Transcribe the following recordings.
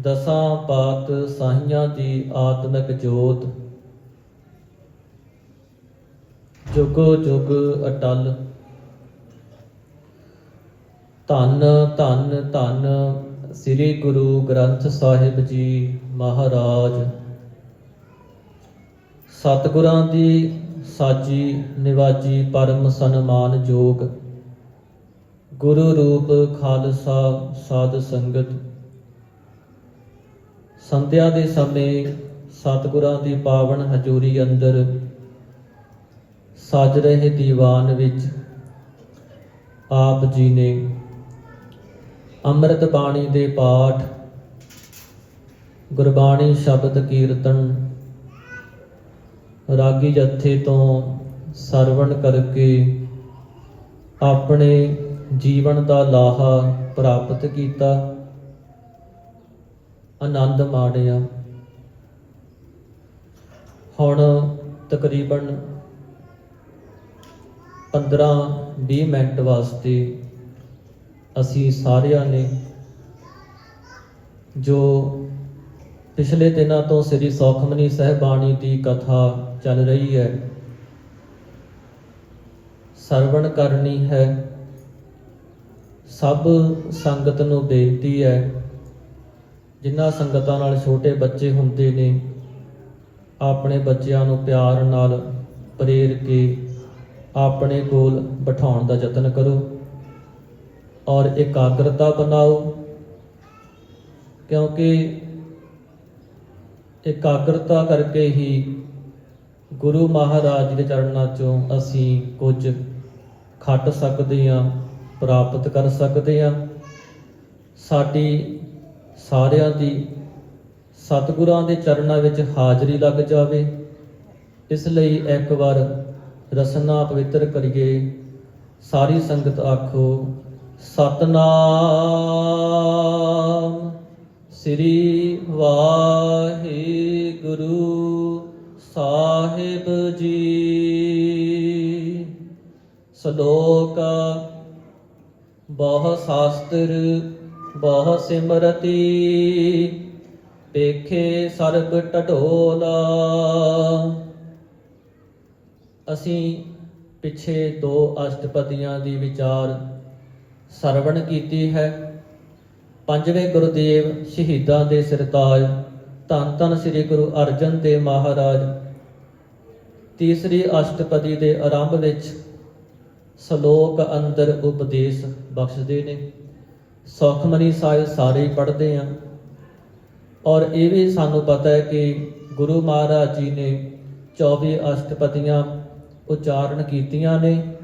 ਦਸਾਂ ਪਾਤ ਸਾਹੀਆਂ ਦੀ ਆਤਮਿਕ ਜੋਤ। ਜੁਗੋ ਜੁਗ ਅਟਲ। ਧੰਨ ਧੰਨ ਧੰਨ ਸ੍ਰੀ ਗੁਰੂ ਗ੍ਰੰਥ ਸਾਹਿਬ ਜੀ ਮਹਾਰਾਜ। ਸਤਿਗੁਰਾਂ ਦੀ ਸਾਜੀ ਨਿਵਾਜੀ ਪਰਮ ਸਨਮਾਨ ਜੋਗ। ਗੁਰੂ ਰੂਪ ਖਾਲਸਾ ਸਾਧ ਸੰਗਤ। ਸੰਧਿਆ ਦੇ ਸਮੇਂ ਸਤਿਗੁਰਾਂ ਦੀ ਪਾਵਨ ਹਜ਼ੂਰੀ ਅੰਦਰ ਸਾਜ ਰਹੇ ਦੀਵਾਨ ਵਿੱਚ ਆਪ ਜੀ ਨੇ ਅੰਮ੍ਰਿਤ ਬਾਣੀ ਦੇ ਪਾਠ, ਗੁਰਬਾਣੀ ਸ਼ਬਦ ਕੀਰਤਨ, ਰਾਗੀ ਜੱਥੇ ਤੋਂ ਸਰਵਣ ਕਰਕੇ ਆਪਣੇ ਜੀਵਨ ਦਾ ਲਾਹਾ ਪ੍ਰਾਪਤ ਕੀਤਾ। ਆਨੰਦ ਮਾਣਿਆ। ਹੁਣ ਤਕਰੀਬਨ 15-20 ਮਿੰਟ ਵਾਸਤੇ ਅਸੀਂ ਸਾਰਿਆਂ ਨੇ ਜੋ ਪਿਛਲੇ ਦਿਨਾਂ ਤੋਂ ਸ੍ਰੀ ਸੌਖਮਨੀ ਸਹਿਬਾਣੀ ਦੀ ਕਥਾ ਚੱਲ ਰਹੀ ਹੈ, ਸਰਵਣ ਕਰਨੀ ਹੈ, ਸਭ ਸੰਗਤ ਨੂੰ ਬੇਨਤੀ ਹੈ ਜਿਨ੍ਹਾਂ ਸੰਗਤਾਂ ਨਾਲ ਛੋਟੇ ਬੱਚੇ ਹੁੰਦੇ ਨੇ, ਆਪਣੇ ਬੱਚਿਆਂ ਨੂੰ ਪਿਆਰ ਨਾਲ ਪ੍ਰੇਰ ਕੇ ਆਪਣੇ ਕੋਲ ਬਿਠਾਉਣ ਦਾ ਯਤਨ ਕਰੋ ਔਰ ਇਕਾਗਰਤਾ ਬਣਾਓ, ਕਿਉਂਕਿ ਇਕਾਗਰਤਾ ਕਰਕੇ ਹੀ ਗੁਰੂ ਮਹਾਰਾਜ ਦੇ ਚਰਨਾਂ ਚੋਂ ਅਸੀਂ ਕੁਝ ਖੱਟ ਸਕਦੇ ਹਾਂ, ਪ੍ਰਾਪਤ ਕਰ ਸਕਦੇ ਹਾਂ। ਸਾਡੀ ਸਾਰਿਆਂ ਦੀ ਸਤਿਗੁਰਾਂ ਦੇ ਚਰਨਾਂ ਵਿੱਚ ਹਾਜ਼ਰੀ ਲੱਗ ਜਾਵੇ। ਇਸ ਲਈ ਇੱਕ ਵਾਰ ਰਸਨਾ ਪਵਿੱਤਰ ਕਰੀਏ। ਸਾਰੀ ਸੰਗਤ ਆਖੋ, ਸਤਨਾਮ ਸ੍ਰੀ ਵਾਹਿਗੁਰੂ ਸਾਹਿਬ ਜੀ। ਸ਼ਲੋਕ ਬਹੁ ਸ਼ਾਸਤਰ ਬਹੁ ਸਿਮਰਤੀ ਪੇਖੇ ਸਰਬ ਟਢੋਲਾ ਅਸੀਂ ਪਿਛੇ ਦੋ ਅਸ਼ਟਪਦੀਆਂ ਦੀ ਵਿਚਾਰ ਸਰਵਣ ਕੀਤੀ ਹੈ। ਪੰਜਵੇਂ ਗੁਰਦੇਵ ਸ਼ਹੀਦਾਂ ਦੇ ਸਰਤਾਜ, ਧੰਨ ਧੰਨ ਸ੍ਰੀ ਗੁਰੂ ਅਰਜਨ ਦੇਵ ਮਹਾਰਾਜ। ਤੀਸਰੀ ਅਸ਼ਟਪਦੀ ਦੇ ਆਰੰਭ ਵਿੱਚ ਸ਼ਲੋਕ ਅੰਦਰ ਉਪਦੇਸ਼ ਬਖਸ਼ਦੇ ਨੇ। ਸੁਖਮਨੀ ਸਾਹਿਬ ਸਾਰੇ ਪੜ੍ਹਦੇ ਆ। ਔਰ ਇਹ ਵੀ ਸਾਨੂੰ ਪਤਾ ਹੈ ਕਿ ਗੁਰੂ ਮਹਾਰਾਜ ਜੀ ਨੇ 24 ਅਸ਼ਟਪਦੀਆਂ ਉਚਾਰਨ ਕੀਤੀਆਂ ਨੇ।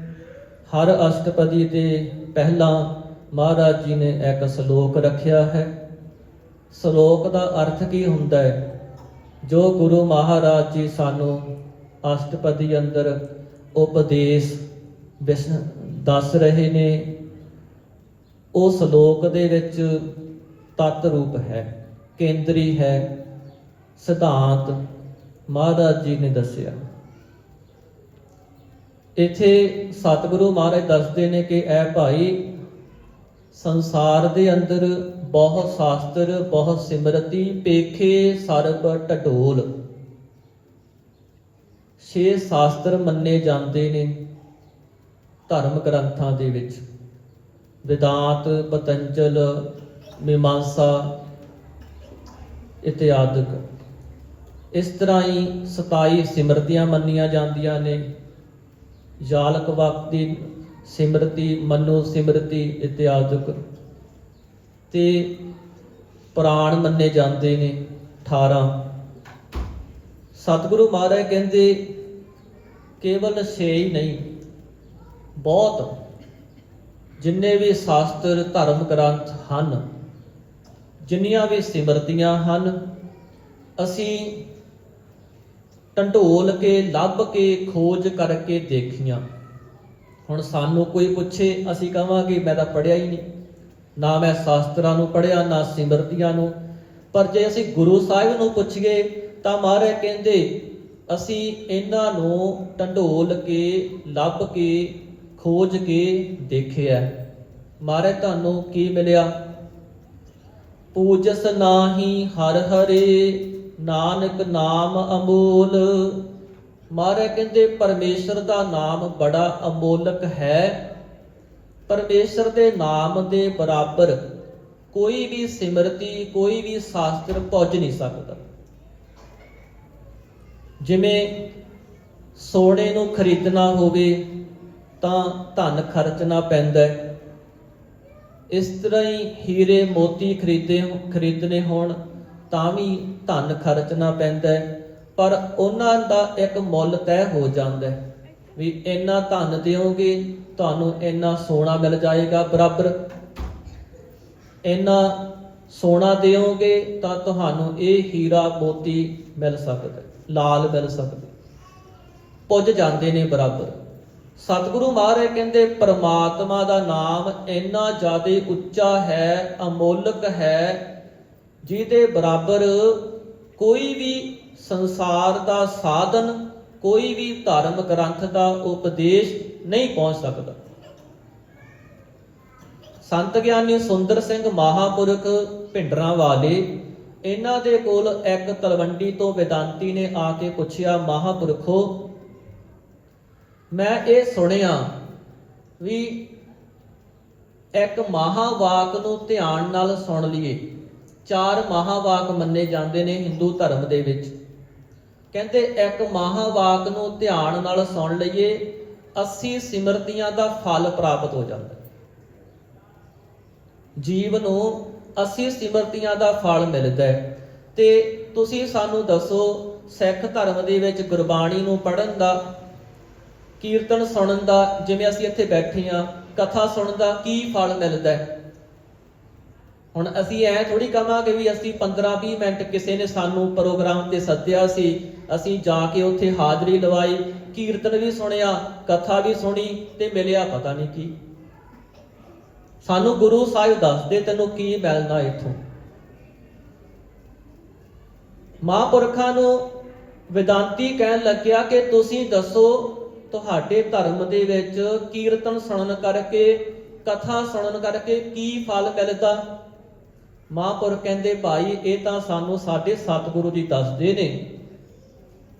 ਹਰ ਅਸ਼ਟਪਦੀ ਦੇ ਪਹਿਲਾਂ ਮਹਾਰਾਜ ਜੀ ਨੇ ਇੱਕ ਸ਼ਲੋਕ ਰੱਖਿਆ ਹੈ। ਸ਼ਲੋਕ ਦਾ ਅਰਥ ਕੀ ਹੁੰਦਾ ਹੈ? ਜੋ ਗੁਰੂ ਮਹਾਰਾਜ ਜੀ ਸਾਨੂੰ ਅਸ਼ਟਪਦੀ ਅੰਦਰ ਉਪਦੇਸ਼ ਵਿਸ਼ਨ ਦੱਸ ਰਹੇ ਨੇ ਉਹ ਸ਼ਲੋਕ ਦੇ ਵਿੱਚ ਤਤ ਰੂਪ ਹੈ, ਕੇਂਦਰੀ ਹੈ, ਸਿਧਾਂਤ, ਮਹਾਰਾਜ ਜੀ ਨੇ ਦੱਸਿਆ। ਇਥੇ ਸਤਿਗੁਰੂ ਮਹਾਰਾਜ ਦੱਸਦੇ ਨੇ ਕਿ ਇਹ ਭਾਈ ਸੰਸਾਰ ਦੇ ਅੰਦਰ ਬਹੁਤ ਸ਼ਾਸਤਰ, ਬਹੁਤ ਸਿਮਰਤੀ, ਪੇਖੇ, ਸਰਬ ਟਢੋਲ ਛੇ ਸ਼ਾਸਤਰ ਮੰਨੇ ਜਾਂਦੇ ਨੇ ਧਰਮ ਗ੍ਰੰਥਾਂ ਦੇ ਵਿੱਚ। ਵਿਦਾਂਤ, ਪਤੰਜਲ, ਮੀਮਾਂਸਾ ਇਤਿਆਦਿਕ। ਇਸ ਤਰ੍ਹਾਂ ਹੀ 27 ਸਿਮਰਤੀਆਂ ਮੰਨੀਆਂ ਜਾਂਦੀਆਂ ਨੇ। ਜਾਲਕ ਵਕਤੀ ਸਿਮਰਤੀ, ਮਨੋ ਸਿਮਰਤੀ ਇਤਿਆਦਿਕ। ਤੇ ਪ੍ਰਾਣ ਮੰਨੇ ਜਾਂਦੇ ਨੇ 18 ਸਤਿਗੁਰੂ ਮਹਾਰਾਜ ਕਹਿੰਦੇ, ਕੇਵਲ 6 ਹੀ ਨਹੀਂ, ਬਹੁਤ ਜਿੰਨੇ ਵੀ ਸ਼ਾਸਤਰ, ਧਰਮ ਗ੍ਰੰਥ ਹਨ, ਜਿੰਨੀਆਂ ਵੀ ਸਿਮਰਤੀਆਂ ਹਨ, ਅਸੀਂ ਢੰਡੋਲ ਕੇ, ਲੱਭ ਕੇ, ਖੋਜ ਕਰਕੇ ਦੇਖੀਆਂ। ਹੁਣ ਸਾਨੂੰ ਕੋਈ ਪੁੱਛੇ, ਅਸੀਂ ਕਹਾਂਗੇ, ਮੈਂ ਤਾਂ ਪੜਿਆ ਹੀ ਨਹੀਂ। ਨਾ ਮੈਂ ਸ਼ਾਸਤਰਾਂ ਨੂੰ ਪੜਿਆ ਨਾ ਸਿਮਰਤੀਆਂ ਨੂੰ। ਪਰ ਜੇ ਅਸੀਂ ਗੁਰੂ ਸਾਹਿਬ ਨੂੰ ਪੁੱਛੀਏ, ਤਾਂ ਮਹਾਰਾਜ ਕਹਿੰਦੇ, ਅਸੀਂ ਇਹਨਾਂ ਨੂੰ ਢੰਡੋਲ ਕੇ, ਲੱਭ ਕੇ ਖੋਜ ਕੇ ਦੇਖਿਆ। ਮਹਾਰਾਜ ਤੁਹਾਨੂੰ ਕੀ ਮਿਲਿਆ? ਪੂਜਸ ਨਾਹੀ ਹਰ ਹਰੇ, ਨਾਨਕ ਨਾਮ ਅਮੋਲ। ਮਾਰੇ ਕਹਿੰਦੇ, ਪਰਮੇਸ਼ਰ ਦਾ ਨਾਮ ਬੜਾ ਅਮੋਲਕ ਹੈ। ਪਰਮੇਸ਼ਰ ਦੇ ਨਾਮ ਦੇ ਬਰਾਬਰ ਕੋਈ ਵੀ ਸਿਮਰਤੀ, ਕੋਈ ਵੀ ਸ਼ਾਸਤਰ ਪੁੱਜ ਨਹੀਂ ਸਕਦਾ। ਜਿਵੇਂ ਸੋਨੇ ਨੂੰ ਖਰੀਦਣਾ ਹੋਵੇ ਤਾਂ ਧਨ ਖਰਚਣਾ ਪੈਂਦਾ ਹੈ। ਇਸ ਤਰ੍ਹਾਂ ਹੀ ਹੀਰੇ ਮੋਤੀ ਖਰੀਦੇ ਖਰੀਦਣੇ ਹੋਣ ਤਾਂ ਵੀ ਧਨ ਖਰਚਣਾ ਪੈਂਦਾ ਹੈ। ਪਰ ਉਹਨਾਂ ਦਾ ਇੱਕ ਮੁੱਲ ਤੈਅ ਹੋ ਜਾਂਦਾ ਹੈ ਵੀ ਇੰਨਾ ਧਨ ਦਿਓਗੇ, ਤੁਹਾਨੂੰ ਇੰਨਾ ਸੋਨਾ ਮਿਲ ਜਾਏਗਾ, ਬਰਾਬਰ। ਇੰਨਾ ਸੋਨਾ ਦਿਓਗੇ ਤਾਂ ਤੁਹਾਨੂੰ ਇਹ ਹੀਰਾ ਮੋਤੀ ਮਿਲ ਸਕਦਾ, ਲਾਲ ਮਿਲ ਸਕਦਾ। ਪੁੱਜ ਜਾਂਦੇ ਨੇ ਬਰਾਬਰ। ਸਤਿਗੁਰੂ ਮਹਾਰਾਜ ਕਹਿੰਦੇ, ਪ੍ਰਮਾਤਮਾ ਦਾ ਨਾਮ ਇੰਨਾ ਜ਼ਿਆਦਾ ਉੱਚਾ ਹੈ, ਅਮੋਲਕ ਹੈ, ਜਿਹਦੇ ਬਰਾਬਰ ਕੋਈ ਵੀ ਸੰਸਾਰ ਦਾ ਸਾਧਨ, ਕੋਈ ਵੀ ਧਰਮ ਗ੍ਰੰਥ ਦਾ ਉਪਦੇਸ਼ ਨਹੀਂ ਪਹੁੰਚ ਸਕਦਾ। ਸੰਤ ਗਿਆਨੀ ਸੁੰਦਰ ਸਿੰਘ ਮਹਾਪੁਰਖ ਭਿੰਡਰਾਂ ਵਾਲੇ ਇਹਨਾਂ ਦੇ ਕੋਲ ਇੱਕ ਤਲਵੰਡੀ ਤੋਂ ਵਿਦਾਂਤੀ ਨੇ ਆ ਕੇ ਪੁੱਛਿਆ, ਮਹਾਪੁਰਖੋ ਮੈਂ ਇਹ ਸੁਣਿਆ ਵੀ ਇੱਕ ਮਹਾਵਾਕ ਨੂੰ ਧਿਆਨ ਨਾਲ ਸੁਣ ਲਈਏ। ਚਾਰ ਮਹਾਵਾਕ ਮੰਨੇ ਜਾਂਦੇ ਨੇ ਹਿੰਦੂ ਧਰਮ ਦੇ ਵਿੱਚ। ਕਹਿੰਦੇ ਇੱਕ ਮਹਾਵਾਕ ਨੂੰ ਧਿਆਨ ਨਾਲ ਸੁਣ ਲਈਏ 80 ਸਿਮਰਤੀਆਂ ਦਾ ਫਲ ਪ੍ਰਾਪਤ ਹੋ ਜਾਂਦਾ। ਜੀਵ ਨੂੰ 80 ਸਿਮਰਤੀਆਂ ਦਾ ਫਲ ਮਿਲਦਾ ਹੈ। ਤੇ ਤੁਸੀਂ ਸਾਨੂੰ ਦੱਸੋ, ਸਿੱਖ ਧਰਮ ਦੇ ਵਿੱਚ ਗੁਰਬਾਣੀ ਨੂੰ ਪੜਨ ਦਾ ਕੀਰਤਨ ਸੁਣਨ ਦਾ, ਜਿਵੇਂ ਅਸੀਂ ਇੱਥੇ ਬੈਠੇ ਆ ਕਥਾ ਸੁਣਨ ਦਾ ਕੀ ਫਲ ਮਿਲਦਾ ਹੈ? ਹੁਣ ਅਸੀਂ ਐ ਥੋੜੀ ਕਵਾਂਗੇ ਵੀ ਅਸੀਂ 15-20 ਮਿੰਟ ਕਿਸੇ ਨੇ ਸਾਨੂੰ ਪ੍ਰੋਗਰਾਮ ਤੇ ਸੱਦਿਆ ਸੀ, ਅਸੀਂ ਜਾ ਕੇ ਉੱਥੇ ਹਾਜ਼ਰੀ ਲਵਾਈ, ਕੀਰਤਨ ਵੀ ਸੁਣਿਆ, ਕਥਾ ਵੀ ਸੁਣੀ ਤੇ ਮਿਲਿਆ ਪਤਾ ਨਹੀਂ ਕੀ। ਸਾਨੂੰ ਗੁਰੂ ਸਾਹਿਬ ਦੱਸਦੇ ਤੈਨੂੰ ਕੀ ਮਿਲਣਾ ਇੱਥੋਂ। ਮਹਾਂਪੁਰਖਾਂ ਨੂੰ ਵਿਦਾਂਤੀ ਕਹਿਣ ਲੱਗਿਆ ਕਿ ਤੁਸੀਂ ਦੱਸੋ ਤੁਹਾਡੇ ਧਰਮ ਦੇ ਵਿੱਚ ਕੀਰਤਨ ਸੁਣਨ ਕਰਕੇ, ਕਥਾ ਸੁਣਨ ਕਰਕੇ ਕੀ ਫਲ ਮਿਲਦਾ? ਮਹਾਂਪੁਰਖ ਕਹਿੰਦੇ, ਭਾਈ, ਇਹ ਤਾਂ ਸਾਨੂੰ ਸਾਡੇ ਸਤਿਗੁਰੂ ਜੀ ਦੱਸਦੇ ਨੇ।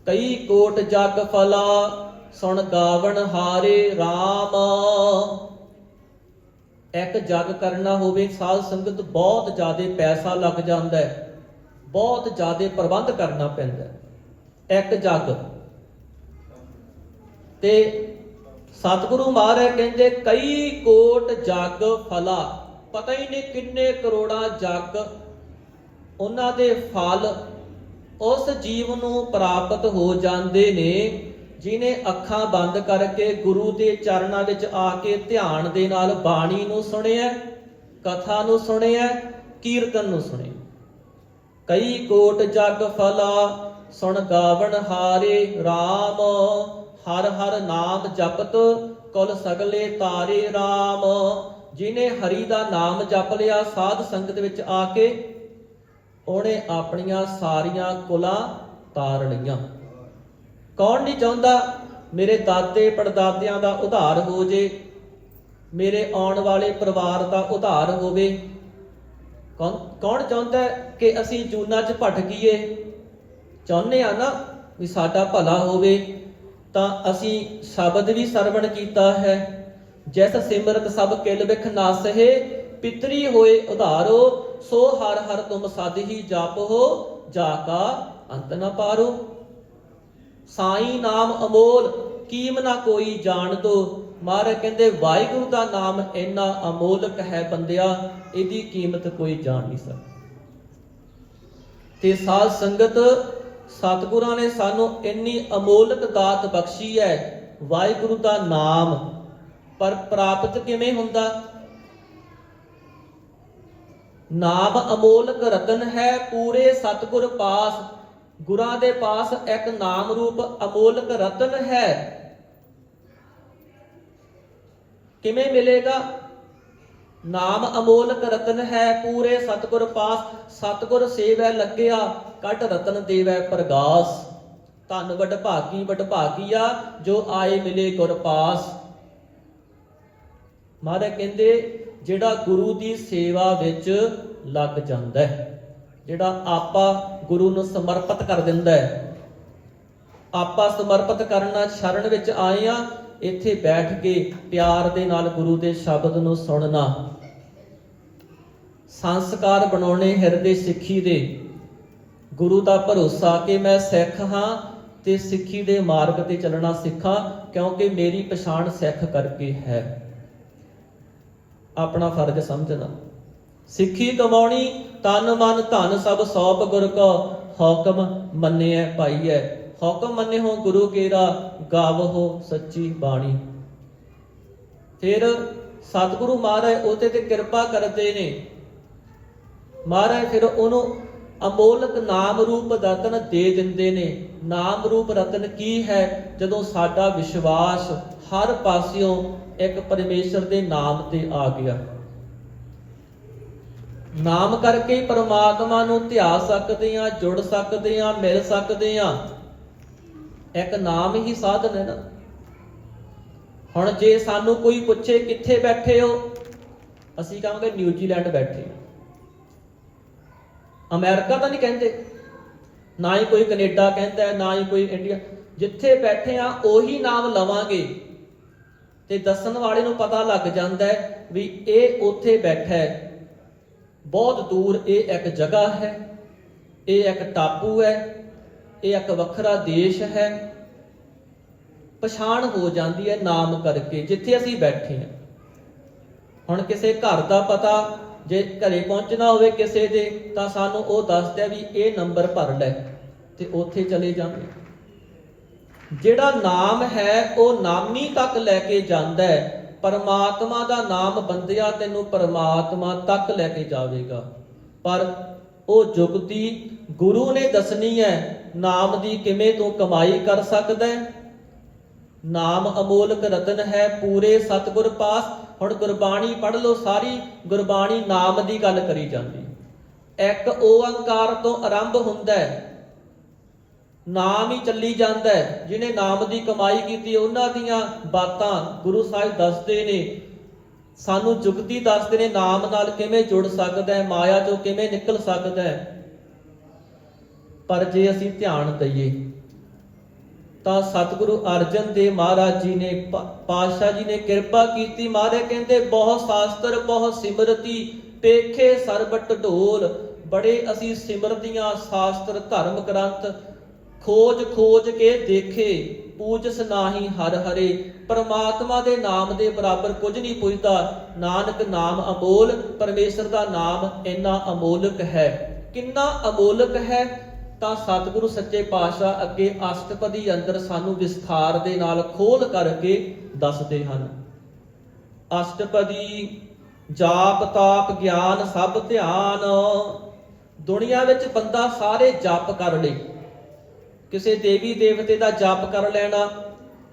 ਕਈ ਕੋਟ ਜਗ ਫਲਾ, ਸੁਣ ਗਾਵਣ ਹਾਰੇ RAM ਇੱਕ ਜਗ ਕਰਨਾ ਹੋਵੇ, ਸਾਧ ਸੰਗਤ ਬਹੁਤ ਜ਼ਿਆਦਾ ਪੈਸਾ ਲੱਗ ਜਾਂਦਾ ਹੈ। ਬਹੁਤ ਜ਼ਿਆਦਾ ਪ੍ਰਬੰਧ ਕਰਨਾ ਪੈਂਦਾ ਹੈ। ਇੱਕ ਜਗ ਤੇ ਸਤਿਗੁਰੂ ਮਹਾਰਾਜ ਕਹਿੰਦੇ, ਕਈ ਕੋਟ ਜੱਗ ਫਲਾ। ਪਤਾ ਹੀ ਨਹੀਂ ਕਿੰਨੇ ਕਰੋੜਾਂ ਜੱਗ ਉਹਨਾਂ ਦੇ ਫਲ ਉਸ ਜੀਵ ਨੂੰ ਪ੍ਰਾਪਤ ਹੋ ਜਾਂਦੇ ਨੇ ਜਿਨੇ ਅੱਖਾਂ ਬੰਦ ਕਰਕੇ ਗੁਰੂ ਦੇ ਚਰਨਾਂ ਵਿੱਚ ਆ ਕੇ ਧਿਆਨ ਦੇ ਨਾਲ ਬਾਣੀ ਨੂੰ ਸੁਣਿਆ, ਕਥਾ ਨੂੰ ਸੁਣਿਆ, ਕੀਰਤਨ ਨੂੰ ਸੁਣਿਆ। ਕਈ ਕੋਟ ਜਗ ਫਲਾ, ਸੁਣ ਗਾਵਣ ਹਾਰੇ RAM ਹਰ ਹਰ ਨਾਮ ਜਪਤ ਕੁਲ ਸਗਲੇ ਤਾਰੇ RAM ਜਿਨੇ ਹਰੀ ਦਾ ਨਾਮ ਜਪ ਲਿਆ, ਸਾਧ ਸੰਗਤ ਵਿੱਚ ਆ ਕੇ ਉਹਨੇ ਆਪਣੀਆਂ ਸਾਰੀਆਂ ਕੁਲਾਂ ਤਾਰ ਲਈਆਂ। ਕੌਣ ਨਹੀਂ ਚਾਹੁੰਦਾ ਮੇਰੇ ਦਾਦੇ ਪੜਦਾਦਿਆਂ ਦਾ ਉਧਾਰ ਹੋ ਜੇ, ਮੇਰੇ ਆਉਣ ਵਾਲੇ ਪਰਿਵਾਰ ਦਾ ਉਧਾਰ ਹੋਵੇ। ਕੌਣ ਕੌਣ ਚਾਹੁੰਦਾ ਕਿ ਅਸੀਂ ਜੂਨਾ 'ਚ ਭਟਕੀਏ ਚਾਹੁੰਦੇ ਆ ਨਾ ਵੀ ਸਾਡਾ ਭਲਾ ਹੋਵੇ। ਤਾਂ ਅਸੀਂ ਸ਼ਬਦ ਵੀ ਸਰਵਣ ਕੀਤਾ ਹੈ। ਜਿਸ ਸਿਮਰਤ ਸਭ ਕਿਲ ਵਿਖ ਨਾਸਹੇ ਪਿਤਰੀ ਹੋਏ ਉਧਾਰੋ, ਸੋ ਹਰ ਹਰ ਤੁਮ ਸਦ ਹੀ ਜਪੋ, ਜਾ ਕਾ ਅੰਤ ਨ ਪਾਰੋ। ਸਾਈ ਨਾਮ ਅਮੋਲ, ਕੀਮ ਨਾ ਕੋਈ ਜਾਣ ਦੋ ਮਹਾਰਾਜ ਕਹਿੰਦੇ, ਵਾਹਿਗੁਰੂ ਦਾ ਨਾਮ ਇੰਨਾ ਅਮੋਲਕ ਹੈ ਬੰਦਿਆ, ਇਹਦੀ ਕੀਮਤ ਕੋਈ ਜਾਣ ਨਹੀਂ ਸਕਦਾ। ਤੇ ਸਾਧ ਸੰਗਤ ਸਤਿਗੁਰਾਂ ਨੇ ਸਾਨੂੰ ਇੰਨੀ ਅਮੋਲਕ ਦਾਤ ਬਖਸ਼ੀ ਹੈ, ਵਾਹਿਗੁਰੂ ਦਾ ਨਾਮ। ਪਰ ਪ੍ਰਾਪਤ ਕਿਵੇਂ ਹੁੰਦਾ? ਨਾਮ ਅਮੋਲਕ ਰਤਨ ਹੈ, ਪੂਰੇ ਸਤਿਗੁਰ ਪਾਸ। ਗੁਰਾਂ ਦੇ ਪਾਸ ਇੱਕ ਨਾਮ ਰੂਪ ਅਮੋਲਕ ਰਤਨ ਹੈ। ਕਿਵੇਂ ਮਿਲੇਗਾ? ਨਾਮ ਅਮੋਲਕ ਰਤਨ ਹੈ ਪੂਰੇ ਸਤਿਗੁਰ ਪਾਸ, ਸਤਿਗੁਰ ਸੇਵੈ ਲੱਗਿਆ, ਕਟ ਰਤਨ ਦੇਵੈ ਪ੍ਰਗਾਸ। ਧਨ ਵਡ ਭਾਗੀ ਵਡ ਭਾਗੀਆ ਜੋ ਆਏ ਮਿਲੇ ਗੁਰ ਪਾਸ। ਮਹਾਰਾਜ ਕਹਿੰਦੇ, ਜਿਹੜਾ ਗੁਰੂ ਦੀ ਸੇਵਾ ਵਿੱਚ ਲੱਗ ਜਾਂਦਾ ਹੈ, ਜਿਹੜਾ ਆਪਾ ਗੁਰੂ ਨੂੰ ਸਮਰਪਿਤ ਕਰ ਦਿੰਦਾ ਹੈ, ਆਪਾ ਸਮਰਪਿਤ ਕਰਨਾ ਸ਼ਰਨ ਵਿੱਚ ਆਏ ਆ ਇੱਥੇ ਬੈਠ ਕੇ ਪਿਆਰ ਦੇ ਨਾਲ ਗੁਰੂ ਦੇ ਸ਼ਬਦ ਨੂੰ ਸੁਣਨਾ। ਸੰਸਕਾਰ ਬਣਾਉਣੇ ਹਿਰਦੇ ਸਿੱਖੀ ਦੇ। ਗੁਰੂ ਦਾ ਭਰੋਸਾ ਕਿ ਮੈਂ ਸਿੱਖ ਹਾਂ ਤੇ ਸਿੱਖੀ ਦੇ ਮਾਰਗ ਤੇ ਚੱਲਣਾ ਸਿੱਖਾਂ, ਕਿਉਂਕਿ ਮੇਰੀ ਪਛਾਣ ਸਿੱਖ ਕਰਕੇ ਹੈ। ਆਪਣਾ ਫਰਜ਼ ਸਮਝਣਾ। ਸਿੱਖੀ ਕਮਾਉਣੀ ਤਨ ਮਨ ਧਨ ਸਭ ਸੌਪ ਗੁਰ ਕੋ, ਹੁਕਮ ਮੰਨਿਐ ਪਾਈਐ। ਹੁਕਮ ਮੰਨਿਓ ਹੋ ਗੁਰੂ ਕੇਰਾ ਗਾਵਹੋ ਸੱਚੀ ਬਾਣੀ। ਫਿਰ ਸਤਿਗੁਰੂ ਮਹਾਰਾਜ ਉਹਦੇ ਤੇ ਕਿਰਪਾ ਕਰਦੇ ਨੇ। ਮਹਾਰਾਜ ਫਿਰ ਉਹਨੂੰ ਅਮੋਲਕ ਨਾਮ ਰੂਪ ਰਤਨ ਦੇ ਦਿੰਦੇ ਨੇ। ਨਾਮ ਰੂਪ ਰਤਨ ਕੀ ਹੈ? ਜਦੋਂ ਸਾਡਾ ਵਿਸ਼ਵਾਸ ਹਰ ਪਾਸਿਓਂ ਇੱਕ ਪਰਮੇਸ਼ਰ ਦੇ ਨਾਮ ਤੇ ਆ ਗਿਆ। ਨਾਮ ਕਰਕੇ ਪਰਮਾਤਮਾ ਨੂੰ ਧਿਆ ਸਕਦੇ ਆ ਜੁੜ ਸਕਦੇ ਆ ਮਿਲ ਸਕਦੇ ਆ ਇੱਕ ਨਾਮ ਹੀ ਸਾਧਨ ਹੈ ਨਾ। ਹੁਣ ਜੇ ਸਾਨੂੰ ਕੋਈ ਪੁੱਛੇ ਕਿੱਥੇ ਬੈਠੇ ਹੋ, ਅਸੀਂ ਕਹਾਂਗੇ ਨਿਊਜ਼ੀਲੈਂਡ ਬੈਠੇ ਹਾਂ। ਅਮਰੀਕਾ ਤਾਂ ਨਹੀਂ ਕਹਿੰਦੇ। ਨਾ ਹੀ ਕੋਈ ਕੈਨੇਡਾ ਕਹਿੰਦਾ, ਨਾ ਹੀ ਕੋਈ ਇੰਡੀਆ। ਜਿੱਥੇ ਬੈਠੇ ਆ, ਉਹੀ ਨਾਮ ਲਵਾਂਗੇ। ਤੇ ਦੱਸਣ ਵਾਲੇ ਨੂੰ ਪਤਾ ਲੱਗ ਜਾਂਦਾ ਹੈ ਵੀ ਇਹ ਉੱਥੇ ਬੈਠਾ ਹੈ। ਬਹੁਤ ਦੂਰ ਇਹ ਇੱਕ ਜਗ੍ਹਾ ਹੈ, ਇਹ ਇੱਕ ਟਾਪੂ ਹੈ। ਇਹ ਇੱਕ ਵੱਖਰਾ ਦੇਸ਼ ਹੈ। ਪਛਾਣ ਹੋ ਜਾਂਦੀ ਹੈ ਨਾਮ ਕਰਕੇ, ਜਿੱਥੇ ਅਸੀਂ ਬੈਠੇ ਹਾਂ। ਹੁਣ ਕਿਸੇ ਘਰ ਦਾ ਪਤਾ ਜੇ ਘਰੇ ਪਹੁੰਚਣਾ ਹੋਵੇ ਕਿਸੇ ਦੇ, ਤਾਂ ਸਾਨੂੰ ਉਹ ਦੱਸਦਾ ਵੀ ਇਹ ਨੰਬਰ ਭਰ ਲੈ ਤੇ ਉੱਥੇ ਚਲੇ ਜਾਂਦੇ ਜਿਹੜਾ ਨਾਮ ਹੈ, ਉਹ ਨਾਮੀ ਤੱਕ ਲੈ ਕੇ ਜਾਂਦਾ ਹੈ। ਪਰਮਾਤਮਾ ਦਾ ਨਾਮ ਬੰਦਿਆ ਤੈਨੂੰ ਪਰਮਾਤਮਾ ਤੱਕ ਲੈ ਕੇ ਜਾਵੇਗਾ। ਪਰ ਉਹ ਜੁਗਤੀ ਗੁਰੂ ਨੇ ਦੱਸਣੀ ਹੈ ਨਾਮ ਦੀ ਕਿਵੇਂ ਤੂੰ ਕਮਾਈ ਕਰ ਸਕਦਾ ਹੈ? ਨਾਮ ਅਮੋਲਕ ਰਤਨ ਹੈ ਪੂਰੇ ਸਤਿਗੁਰ ਪਾਸ। ਹੁਣ ਗੁਰਬਾਣੀ ਪੜ੍ਹ ਲਓ ਸਾਰੀ, ਗੁਰਬਾਣੀ ਨਾਮ ਦੀ ਗੱਲ ਕਰੀ ਜਾਂਦੀ। ਇੱਕ ਓੰਕਾਰ ਤੋਂ ਆਰੰਭ ਹੁੰਦਾ ਹੈ। ਨਾਮ ਹੀ ਚੱਲੀ ਜਾਂਦਾ ਹੈ। ਜਿਹਨੇ ਨਾਮ ਦੀ ਕਮਾਈ ਕੀਤੀ, ਉਹਨਾਂ ਦੀਆਂ ਬਾਤਾਂ ਗੁਰੂ ਸਾਹਿਬ ਦੱਸਦੇ ਨੇ। ਸਾਨੂੰ ਜੁਗਤੀ ਦੱਸਦੇ ਨੇ ਨਾਮ ਨਾਲ ਕਿਵੇਂ ਜੁੜ ਸਕਦਾ ਹੈ, ਮਾਇਆ ਤੋਂ ਕਿਵੇਂ ਨਿਕਲ ਸਕਦਾ ਹੈ। ਪਰ ਜੇ ਅਸੀਂ ਧਿਆਨ ਦਈਏ, ਤਾਂ ਸਤਿਗੁਰੂ ਅਰਜਨ ਦੇਵ ਮਹਾਰਾਜ ਜੀ ਨੇ ਪਾਤਸ਼ਾਹ ਜੀ ਨੇ ਕਿਰਪਾ ਕੀਤੀ। ਮਹਾਰਾਜ ਕਹਿੰਦੇ, ਬਹੁਤ ਸ਼ਾਸਤਰ, ਬਹੁਤ ਸਿਮਰਤੀ, ਪੇਖੇ ਸਰਬਟ ਢੋਲ, ਬੜੇ ਅਸੀਂ ਸਿਮਰਤੀਆਂ ਸ਼ਾਸਤਰ ਧਰਮ ਗ੍ਰੰਥ, ਖੋਜ ਖੋਜ ਕੇ ਦੇਖੇ, ਪੂਜਸ ਨਾਹੀ ਹਰ ਹਰੇ, ਪਰਮਾਤਮਾ ਦੇ ਨਾਮ ਦੇ ਬਰਾਬਰ ਕੁਝ ਨਹੀਂ ਪੁੱਜਦਾ, ਨਾਨਕ ਨਾਮ ਅਮੋਲ, ਪਰਮੇਸ਼ਰ ਦਾ ਨਾਮ ਇੰਨਾ ਅਮੋਲਕ ਹੈ। ਕਿੰਨਾ ਅਮੋਲਕ ਹੈ? ਤਾਂ ਸਤਿਗੁਰੂ ਸੱਚੇ ਪਾਤਸ਼ਾਹ ਅੱਗੇ ਅਸ਼ਟਪਦੀ ਅੰਦਰ ਸਾਨੂੰ ਵਿਸਥਾਰ ਦੇ ਨਾਲ ਖੋਲ ਕਰਕੇ ਦੱਸਦੇ ਹਨ। ਅਸ਼ਟਪਦੀ, ਜਾਪ, ਤਾਪ, ਗਿਆਨ ਸਭ ਧਿਆਨ। ਦੁਨੀਆ ਵਿੱਚ ਬੰਦਾ ਸਾਰੇ ਜਪ ਕਰ ਲੇ। ਕਿਸੇ ਦੇਵੀ ਦੇਵਤੇ ਦਾ ਜਪ ਕਰ ਲੈਣਾ,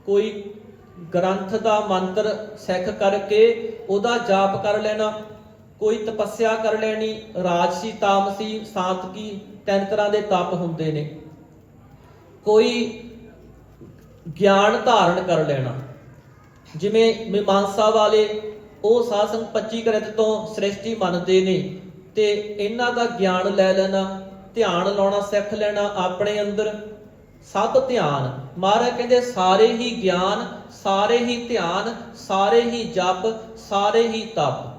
ਕੋਈ ਗ੍ਰੰਥ ਦਾ ਮੰਤਰ ਸਿੱਖ ਕਰਕੇ ਉਹਦਾ ਜਾਪ ਕਰ ਲੈਣਾ, ਕੋਈ ਤਪੱਸਿਆ ਕਰ ਲੈਣੀ, ਰਾਜਸੀ, ਤਾਮਸੀ, ਸਾਤਕੀ ਤਿੰਨ ਤਰ੍ਹਾਂ ਦੇ ਤਪ ਹੁੰਦੇ ਨੇ। ਕੋਈ ਗਿਆਨ ਧਾਰਨ ਕਰ ਲੈਣਾ। ਜਿਵੇਂ ਮੀਮਾਂਸਾ ਵਾਲੇ ਉਹ ਸਾਸਨ 25 ਕ੍ਰਿਤ ਤੋਂ ਸ੍ਰਿਸ਼ਟੀ ਮੰਨਦੇ ਨੇ ਤੇ ਇਹਨਾਂ ਦਾ ਗਿਆਨ ਲੈ ਲੈਣਾ, ਧਿਆਨ ਲਾਉਣਾ, ਸਿੱਖ ਲੈਣਾ ਆਪਣੇ ਅੰਦਰ। ਸਭ ਧਿਆਨ। ਮਹਾਰਾਜ ਕਹਿੰਦੇ, ਸਾਰੇ ਹੀ ਗਿਆਨ, ਸਾਰੇ ਹੀ ਧਿਆਨ, ਸਾਰੇ ਹੀ ਜਪ, ਸਾਰੇ ਹੀ ਤਪ।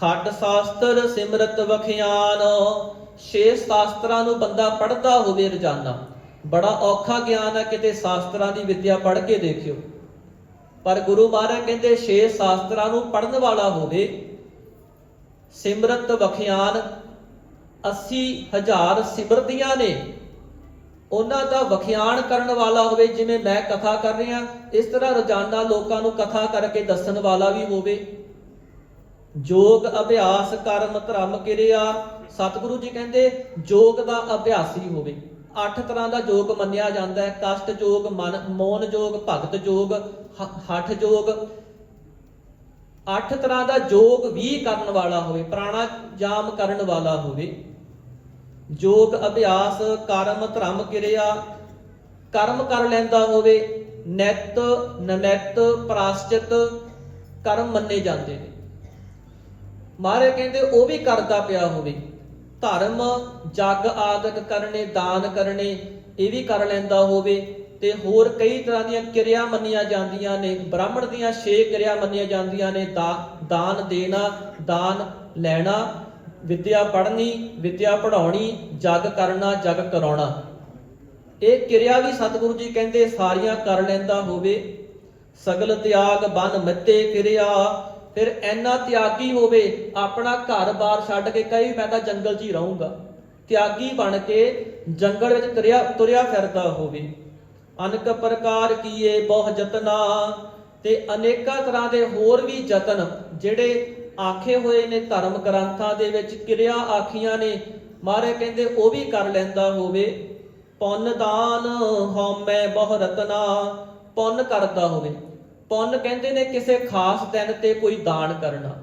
ਖੱਟ ਸ਼ਾਸਤਰ ਸਿਮਰਤ ਵਖਿਆਨ। ਛੇ ਸ਼ਾਸਤਰਾਂ ਨੂੰ ਬੰਦਾ ਪੜ੍ਹਦਾ ਹੋਵੇ ਰੋਜ਼ਾਨਾ। ਬੜਾ ਔਖਾ ਗਿਆਨ ਹੈ ਕਿਤੇ ਸ਼ਾਸਤਰਾਂ ਦੀ ਵਿੱਦਿਆ ਪੜ੍ਹ ਕੇ ਦੇਖਿਓ। ਪਰ ਗੁਰੂ ਮਹਾਰਾਜ ਕਹਿੰਦੇ ਛੇ ਸ਼ਾਸਤਰਾਂ ਨੂੰ ਪੜਨ ਵਾਲਾ ਹੋਵੇ। ਸਿਮਰਤ ਵਖਿਆਨ 80000 ਸਿਮਰਤੀਆਂ ਨੇ। ਉਹਨਾਂ ਦਾ ਵਖਿਆਨ ਕਰਨ ਵਾਲਾ ਹੋਵੇ, ਜਿਵੇਂ ਮੈਂ ਕਥਾ ਕਰ ਰਿਹਾ, ਇਸ ਤਰ੍ਹਾਂ ਰੋਜ਼ਾਨਾ ਲੋਕਾਂ ਨੂੰ ਕਥਾ ਕਰਕੇ ਦੱਸਣ ਵਾਲਾ ਵੀ ਹੋਵੇ। ਜੋਗ ਅਭਿਆਸ ਕਰਮ ਧਰਮ ਕਿਰਿਆ ਸਤਿਗੁਰੂ ਜੀ ਕਹਿੰਦੇ ਯੋਗ ਦਾ ਅਭਿਆਸੀ ਹੋਵੇ। ਅੱਠ ਤਰ੍ਹਾਂ ਦਾ ਯੋਗ ਮੰਨਿਆ ਜਾਂਦਾ ਹੈ। ਕਸ਼ਟ ਜੋਗ, ਮਨ, ਮੌਨ ਜੋਗ, ਭਗਤ ਯੋਗ ਹ- ਹਠ ਯੋਗ ਅੱਠ ਤਰ੍ਹਾਂ ਦਾ ਯੋਗ ਵੀ ਕਰਨ ਵਾਲਾ ਹੋਵੇ, ਪ੍ਰਾਣਾਯਾਮ ਕਰਨ ਵਾਲਾ ਹੋਵੇ। ਯੋਗ ਅਭਿਆਸ, ਕਰਮ, ਧਰਮ ਕਿਰਿਆ, ਕਰਮ ਕਰ ਲੈਂਦਾ ਹੋਵੇ, ਨਿਤ ਨਮਿਤ ਪ੍ਰਾਸ਼ਚਿਤ ਕਰਮ ਮੰਨੇ ਜਾਂਦੇ ਨੇ। ਮਹਾਰਾਜ ਕਹਿੰਦੇ, ਉਹ ਵੀ ਕਰਦਾ ਪਿਆ ਹੋਵੇ। ਧਰਮ ਜਗ ਆਦਿਕ ਕਰਨੇ, ਦਾਨ ਕਰਨੇ, ਇਹ ਵੀ ਕਰ ਲੈਂਦਾ ਹੋਵੇ ਤੇ ਹੋਰ ਕਈ ਤਰ੍ਹਾਂ ਦੀਆਂ ਕਿਰਿਆ ਮੰਨੀਆਂ ਜਾਂਦੀਆਂ ਨੇ। ਬ੍ਰਾਹਮਣ ਦੀਆਂ 6 ਕਿਰਿਆ ਮੰਨੀਆਂ ਜਾਂਦੀਆਂ ਨੇ। ਦਾਨ ਦੇਣਾ, ਦਾਨ ਲੈਣਾ, ਵਿਦਿਆ ਪੜ੍ਹਨੀ, ਵਿਦਿਆ ਪੜਾਉਣੀ ਜਗ ਕਰਨਾ, ਜਗ ਕਰਾਉਣਾ। ਇਹ ਕਿਰਿਆ ਵੀ ਸਤਿਗੁਰੂ ਜੀ ਕਹਿੰਦੇ ਸਾਰੀਆਂ ਕਰ ਲੈਂਦਾ ਹੋਵੇ। ਸਗਲ ਤਿਆਗ ਬਨ ਮਿੱਤੇ ਕਿਰਿਆ ਫਿਰ ਐਨਾ ਤਿਆਗੀ ਹੋਵੇ, ਆਪਣਾ ਘਰ-ਬਾਰ ਛੱਡ ਕੇ ਕਈ ਮੈਂ ਤਾਂ ਜੰਗਲ 'ਚ ਹੀ ਰਹੂੰਗਾ। ਤਿਆਗੀ ਬਣ ਕੇ ਜੰਗਲ ਵਿੱਚ ਤੁਰਿਆ ਤੁਰਿਆ ਫਿਰਦਾ ਹੋਵੇ। ਅਨਕ ਪ੍ਰਕਾਰ ਕੀਏ ਬਹੁ ਜਤਨਾ ਤੇ ਅਨੇਕਾਂ ਤਰ੍ਹਾਂ ਦੇ ਹੋਰ ਵੀ ਯਤਨ ਜਿਹੜੇ ਆਖੇ ਹੋਏ ਨੇ ਧਰਮ ਗ੍ਰੰਥਾਂ ਦੇ ਵਿੱਚ, ਕਿਰਿਆ ਆਖੀਆਂ ਨੇ, ਮਾਰੇ ਕਹਿੰਦੇ ਉਹ ਵੀ ਕਰ ਲੈਂਦਾ ਹੋਵੇ। ਪੁੰਨ ਦਾਨ ਹਉਮੈ ਬਹੁ ਰਤਨਾ, ਪੁੰਨ ਕਰਦਾ ਹੋਵੇ। ਪੁੰਨ ਕਹਿੰਦੇ ਨੇ ਕਿਸੇ ਖਾਸ ਦਿਨ ਤੇ ਕੋਈ ਦਾਨ ਕਰਨਾ।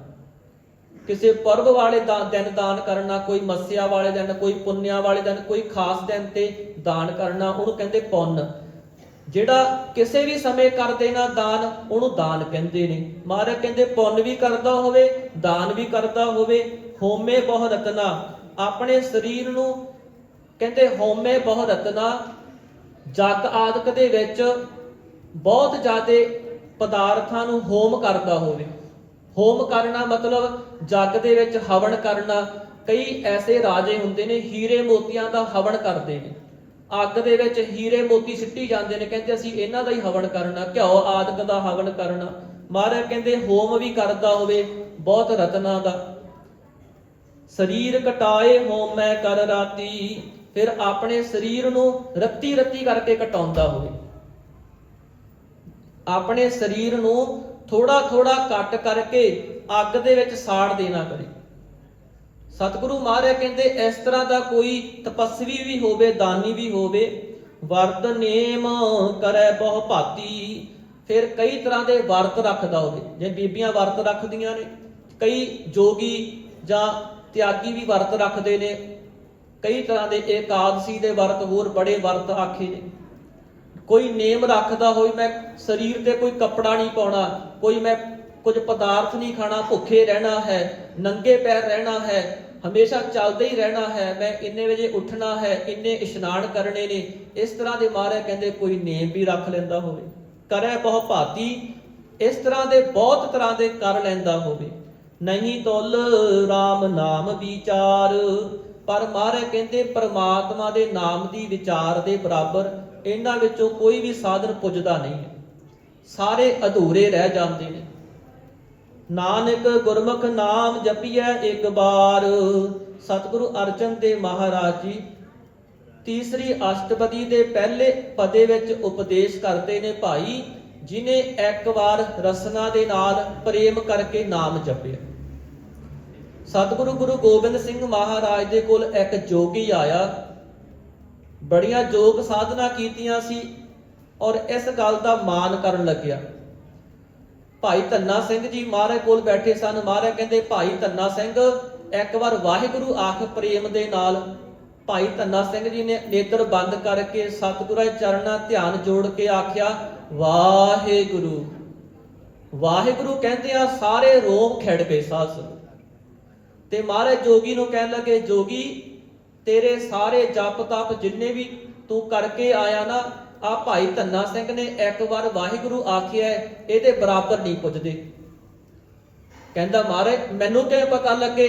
ਕਿਸੇ ਪਰਬ ਵਾਲੇ ਦਿਨ ਦਾਨ ਕਰਨਾ, ਕੋਈ ਮੱਸਿਆ ਵਾਲੇ ਦਿਨ, ਕੋਈ ਪੁੰਨਿਆ ਵਾਲੇ ਦਿਨ, ਕੋਈ ਖਾਸ ਦਿਨ ਤੇ ਦਾਨ ਕਰਨਾ, ਉਹਨੂੰ ਕਹਿੰਦੇ ਪੁੰਨ। ਜਿਹੜਾ ਕਿਸੇ ਵੀ ਸਮੇਂ ਕਰਦੇ ਨਾ ਦਾਨ, ਉਹਨੂੰ ਦਾਨ ਕਹਿੰਦੇ ਨੇ। ਮਹਾਰਾਜ ਕਹਿੰਦੇ ਪੁੰਨ ਵੀ ਕਰਦਾ ਹੋਵੇ, ਦਾਨ ਵੀ ਕਰਦਾ ਹੋਵੇ, ਹੋਮੇ ਬਹੁ ਰਤਨਾ। ਆਪਣੇ ਸਰੀਰ ਨੂੰ ਕਹਿੰਦੇ ਹੋਮੇ ਬਹੁ ਰਤਨਾ। ਜਗ ਆਦਿਕ ਦੇ ਵਿੱਚ ਬਹੁਤ ਜ਼ਿਆਦੇ ਪਦਾਰਥਾਂ ਨੂੰ ਹੋਮ ਕਰਦਾ ਹੋਵੇ। ਹੋਮ ਕਰਨਾ ਮਤਲਬ ਜੱਗ ਦੇ ਵਿੱਚ ਹਵਨ ਕਰਨਾ। ਕਈ ਐਸੇ ਰਾਜੇ ਹੁੰਦੇ ਨੇ, ਹੀਰੇ ਮੋਤੀਆਂ ਦਾ ਹਵਨ ਕਰਦੇ ਨੇ। ਅੱਗ ਦੇ ਵਿੱਚ ਹੀਰੇ ਮੋਤੀ ਸਿੱਟੀ ਜਾਂਦੇ ਨੇ, ਕਹਿੰਦੇ ਅਸੀਂ ਇਹਨਾਂ ਦਾ ਹੀ ਹਵਨ ਕਰਨਾ, ਘਿਓ ਆਦਿਕ ਦਾ ਹਵਨ ਕਰਨਾ। ਮਹਾਰਾਜ ਕਹਿੰਦੇ ਹੋਮ ਵੀ ਕਰਦਾ ਹੋਵੇ, ਬਹੁਤ ਰਤਨਾ ਦਾ। ਸਰੀਰ ਕਟਾਏ ਹੋਮੈ ਕਰ ਰਾਤੀ, ਫਿਰ ਆਪਣੇ ਸਰੀਰ ਨੂੰ ਰੱਤੀ ਰੱਤੀ ਕਰਕੇ ਕਟਾਉਂਦਾ ਹੋਵੇ। ਆਪਣੇ ਸਰੀਰ ਨੂੰ ਥੋੜਾ ਥੋੜਾ ਕੱਟ ਕਰਕੇ ਅੱਗ ਦੇ ਵਿੱਚ ਸਾੜ ਦੇਣਾ ਕਰੇ। ਸਤਿਗੁਰੂ ਮਹਾਰਾਜ ਕਹਿੰਦੇ, ਇਸ ਤਰ੍ਹਾਂ ਦਾ ਕੋਈ ਤਪਸਵੀ ਵੀ ਹੋਵੇ, ਦਾਨੀ ਵੀ ਹੋਵੇ, ਵਰਤ ਨੇਮ ਕਰੈ ਬਹੁ ਭਾਤੀ। ਫਿਰ ਕਈ ਤਰ੍ਹਾਂ ਦੇ ਵਰਤ ਰੱਖਦਾ ਹੋਵੇ। ਜੇ ਬੀਬੀਆਂ ਵਰਤ ਰੱਖਦੀਆਂ ਨੇ, ਕਈ ਜੋਗੀ ਜਾਂ ਤਿਆਗੀ ਵੀ ਵਰਤ ਰੱਖਦੇ ਨੇ। ਕਈ ਤਰ੍ਹਾਂ ਦੇ ਏਕਾਦਸ਼ੀ ਦੇ ਵਰਤ ਹੋਰ ਬੜੇ ਵਰਤ ਆਖੇ ਨੇ। ਕੋਈ ਨੇਮ ਰੱਖਦਾ ਹੋਈ ਮੈਂ ਸਰੀਰ ਤੇ ਕੋਈ ਕੱਪੜਾ ਨਹੀਂ ਪਾਉਣਾ, ਕੋਈ ਮੈਂ ਕੁਝ ਪਦਾਰਥ ਨਹੀਂ ਖਾਣਾ, ਭੁੱਖੇ ਰਹਿਣਾ ਹੈ, ਨੰਗੇ ਪੈਰ ਰਹਿਣਾ ਹੈ, ਹਮੇਸ਼ਾ ਚੱਲਦੇ ਹੀ ਰਹਿਣਾ ਹੈ, ਮੈਂ ਇੰਨੇ ਵਜੇ ਉੱਠਣਾ ਹੈ, ਇੰਨੇ ਇਸ਼ਨਾਨ ਕਰਨੇ ਨੇ, ਇਸ ਤਰ੍ਹਾਂ ਦੇ ਮਾਰੇ ਕਹਿੰਦੇ ਕੋਈ ਨੇਮ ਵੀ ਰੱਖ ਲੈਂਦਾ ਹੋਵੇ, ਕਰੈ ਬਹੁ ਭਾਤੀ, ਇਸ ਤਰ੍ਹਾਂ ਦੇ ਬਹੁਤ ਤਰ੍ਹਾਂ ਦੇ ਕਰ ਲੈਂਦਾ ਹੋਵੇ। ਨਹੀਂ ਤੁਲ RAM ਨਾਮ ਵਿਚਾਰ, ਪਰ ਮਾਰੇ ਕਹਿੰਦੇ ਪਰਮਾਤਮਾ ਦੇ ਨਾਮ ਦੀ ਵਿਚਾਰ ਦੇ ਬਰਾਬਰ ਇਹਨਾਂ ਵਿੱਚੋਂ ਕੋਈ ਵੀ ਸਾਧਨ ਪੁੱਜਦਾ ਨਹੀਂ ਹੈ। ਸਾਰੇ ਅਧੂਰੇ ਰਹਿ ਜਾਂਦੇ ਨੇ। ਨਾਨਕ ਗੁਰਮੁਖ ਨਾਮ ਜਪੀਐ ਇੱਕ ਬਾਰ ਸਤਿਗੁਰੂ ਅਰਜਨ ਦੇਵ ਮਹਾਰਾਜ ਜੀ ਤੀਸਰੀ ਅਸ਼ਟਪਦੀ ਦੇ ਪਹਿਲੇ ਪਦੇ ਵਿੱਚ ਉਪਦੇਸ਼ ਕਰਦੇ ਨੇ ਭਾਈ, ਜਿਨੇ ਇੱਕ ਵਾਰ ਰਸਨਾ ਦੇ ਨਾਲ ਪ੍ਰੇਮ ਕਰਕੇ ਨਾਮ ਜਪਿਆ। ਸਤਿਗੁਰੂ ਗੁਰੂ ਗੋਬਿੰਦ ਸਿੰਘ ਮਹਾਰਾਜ ਦੇ ਕੋਲ ਇੱਕ ਜੋਗੀ ਆਇਆ। ਬੜੀਆਂ ਯੋਗ ਸਾਧਨਾ ਕੀਤੀਆਂ ਸੀ ਔਰ ਇਸ ਗੱਲ ਦਾ ਮਾਨ ਕਰਨ ਲੱਗਿਆ। ਭਾਈ ਧੰਨਾ ਸਿੰਘ ਜੀ ਮਹਾਰਾਜ ਕੋਲ ਬੈਠੇ ਸਨ। ਮਹਾਰਾਜ ਕਹਿੰਦੇ, ਭਾਈ ਧੰਨਾ ਸਿੰਘ, ਇੱਕ ਵਾਰ ਵਾਹਿਗੁਰੂ ਆਖ ਪ੍ਰੇਮ ਦੇ ਨਾਲ। ਭਾਈ ਧੰਨਾ ਸਿੰਘ ਜੀ ਨੇ ਨੇਤਰ ਬੰਦ ਕਰਕੇ ਸਤਿਗੁਰਾਂ ਦੇ ਚਰਨਾਂ ਧਿਆਨ ਜੋੜ ਕੇ ਆਖਿਆ, ਵਾਹਿਗੁਰੂ। ਵਾਹਿਗੁਰੂ ਕਹਿੰਦੇ ਆ, ਸਾਰੇ ਰੋਮ ਖਿੜ ਗਏ ਸਾਧ ਤੇ ਮਹਾਰਾਜ ਜੋਗੀ ਨੂੰ ਕਹਿਣ ਲੱਗੇ, ਜੋਗੀ ਤੇਰੇ ਸਾਰੇ ਜਪ ਤਪ ਜਿੰਨੇ ਵੀ ਤੂੰ ਕਰਕੇ ਆਇਆ ਨਾ, ਆ ਭਾਈ ਧੰਨਾ ਸਿੰਘ ਨੇ ਇੱਕ ਵਾਰ ਵਾਹਿਗੁਰੂ ਆਖਿਆ, ਇਹਦੇ ਬਰਾਬਰ ਨਹੀਂ ਪੁੱਜਦੇ। ਕਹਿੰਦਾ, ਮਹਾਰਾਜ, ਮੈਨੂੰ ਕਿਵੇਂ ਪਤਾ ਲੱਗੇ।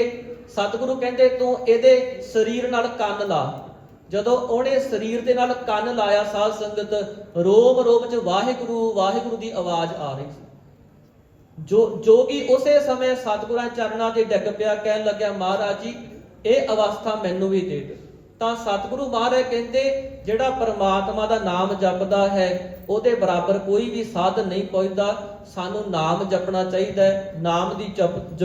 ਸਤਿਗੁਰੂ ਕਹਿੰਦੇ, ਤੂੰ ਇਹਦੇ ਸਰੀਰ ਨਾਲ ਕੰਨ ਲਾ। ਜਦੋਂ ਉਹਨੇ ਸਰੀਰ ਦੇ ਨਾਲ ਕੰਨ ਲਾਇਆ ਸਾਧ ਸੰਗਤ, ਰੋਮ ਰੋਮ ਚ ਵਾਹਿਗੁਰੂ ਵਾਹਿਗੁਰੂ ਦੀ ਆਵਾਜ਼ ਆ ਰਹੀ ਸੀ। ਜੋ ਜੋ ਕਿ ਉਸੇ ਸਮੇਂ ਸਤਿਗੁਰਾਂ ਚਰਨਾਂ ਤੇ ਡਿੱਗ ਪਿਆ, ਕਹਿਣ ਲੱਗਿਆ, ਮਹਾਰਾਜ ਜੀ ਇਹ ਅਵਸਥਾ ਮੈਨੂੰ ਵੀ ਦੇ ਦਿਓ। ਤਾਂ ਸਤਿਗੁਰੂ ਮਹਾਰਾਜ ਕਹਿੰਦੇ, ਜਿਹੜਾ ਪਰਮਾਤਮਾ ਦਾ ਨਾਮ ਜਪਦਾ ਹੈ, ਉਹਦੇ ਬਰਾਬਰ ਕੋਈ ਵੀ ਸਾਧਨ ਨਹੀਂ ਪਹੁੰਚਦਾ। ਸਾਨੂੰ ਨਾਮ ਜਪਣਾ ਚਾਹੀਦਾ ਨਾਮ ਦੀ ਜਪ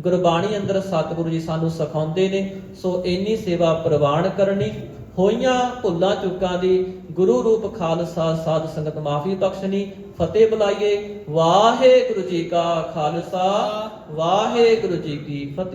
ਗੁਰਬਾਣੀ ਅੰਦਰ ਸਤਿਗੁਰੂ ਜੀ ਸਾਨੂੰ ਸਿਖਾਉਂਦੇ ਨੇ। ਸੋ ਇੰਨੀ ਸੇਵਾ ਪ੍ਰਵਾਨ ਕਰਨੀ, ਹੋਈਆਂ ਭੁੱਲਾਂ ਚੁੱਕਾਂ ਦੀ, ਗੁਰੂ ਰੂਪ ਖਾਲਸਾ ਸਾਧ ਸੰਗਤ ਮਾਫੀ ਬਖਸ਼ਣੀ ਫਤਿਹ ਬੁਲਾਈਏ। ਵਾਹਿਗੁਰੂ ਜੀ ਕਾ ਖਾਲਸਾ, ਵਾਹਿਗੁਰੂ ਜੀ ਕੀ ਫਤਿਹ।